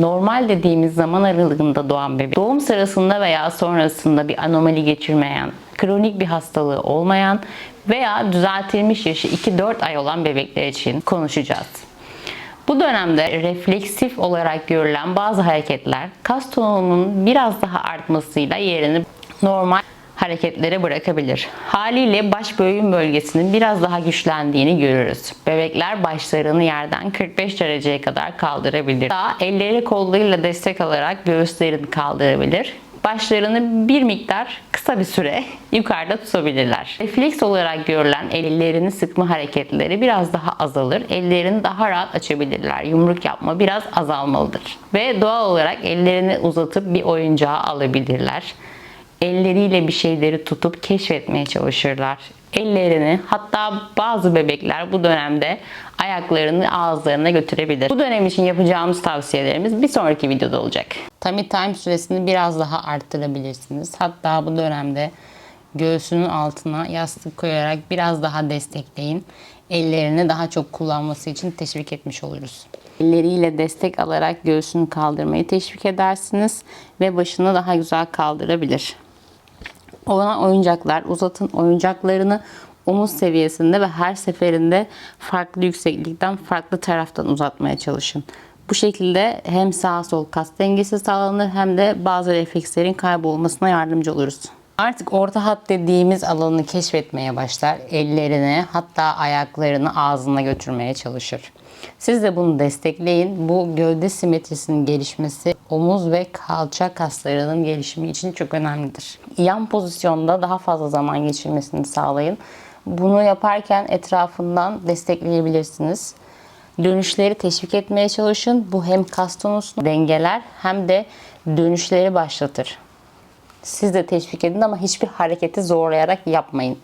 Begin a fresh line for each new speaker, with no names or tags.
normal dediğimiz zaman aralığında doğan bebek, doğum sırasında veya sonrasında bir anomali geçirmeyen, kronik bir hastalığı olmayan veya düzeltilmiş yaşı 2-4 ay olan bebekler için konuşacağız. Bu dönemde refleksif olarak görülen bazı hareketler kas tonunun biraz daha artmasıyla yerini normal hareketlere bırakabilir. Haliyle baş bölüm bölgesinin biraz daha güçlendiğini görürüz. Bebekler başlarını yerden 45 dereceye kadar kaldırabilir. Daha elleri kollarıyla destek alarak göğüslerini kaldırabilir. Başlarını bir miktar kısa bir süre yukarıda tutabilirler. Refleks olarak görülen ellerini sıkma hareketleri biraz daha azalır. Ellerini daha rahat açabilirler. Yumruk yapma biraz azalmalıdır. Ve doğal olarak ellerini uzatıp bir oyuncağı alabilirler elleriyle bir şeyleri tutup keşfetmeye çalışırlar. Ellerini hatta bazı bebekler bu dönemde ayaklarını ağızlarına götürebilir. Bu dönem için yapacağımız tavsiyelerimiz bir sonraki videoda olacak. Tummy time süresini biraz daha arttırabilirsiniz. Hatta bu dönemde göğsünün altına yastık koyarak biraz daha destekleyin. Ellerini daha çok kullanması için teşvik etmiş oluruz. Elleriyle destek alarak göğsünü kaldırmayı teşvik edersiniz ve başını daha güzel kaldırabilir. Ona oyuncaklar uzatın oyuncaklarını omuz seviyesinde ve her seferinde farklı yükseklikten farklı taraftan uzatmaya çalışın. Bu şekilde hem sağ sol kas dengesi sağlanır hem de bazı reflekslerin kaybolmasına yardımcı oluruz. Artık orta hat dediğimiz alanı keşfetmeye başlar. Ellerini hatta ayaklarını ağzına götürmeye çalışır. Siz de bunu destekleyin. Bu gövde simetrisinin gelişmesi omuz ve kalça kaslarının gelişimi için çok önemlidir. Yan pozisyonda daha fazla zaman geçirmesini sağlayın. Bunu yaparken etrafından destekleyebilirsiniz. Dönüşleri teşvik etmeye çalışın. Bu hem kas tonusunu dengeler hem de dönüşleri başlatır. Siz de teşvik edin ama hiçbir hareketi zorlayarak yapmayın.